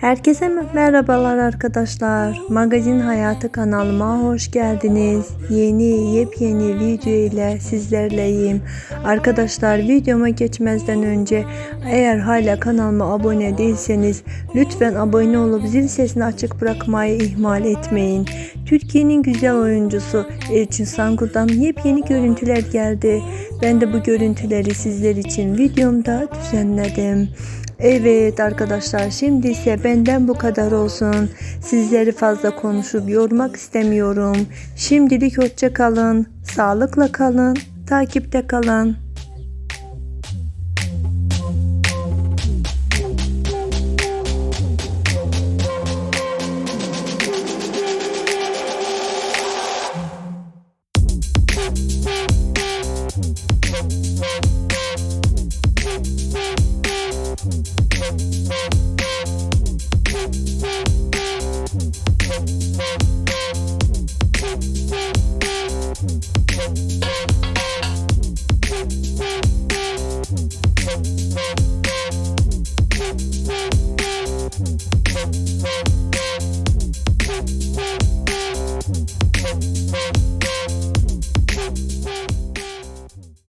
Herkese merhabalar arkadaşlar. Magazin Hayatı kanalıma hoş geldiniz. Yeni yepyeni video ile sizlerleyim. Arkadaşlar videoma geçmezden önce eğer hala kanalıma abone değilseniz lütfen abone olup zil sesini açık bırakmayı ihmal etmeyin. Türkiye'nin güzel oyuncusu Elçin Sangur'dan yepyeni görüntüler geldi. Ben de bu görüntüleri sizler için videomda düzenledim. Evet arkadaşlar şimdi ise benden bu kadar olsun. Sizleri fazla konuşup yormak istemiyorum. Şimdilik hoşça kalın. Sağlıkla kalın. Takipte kalın.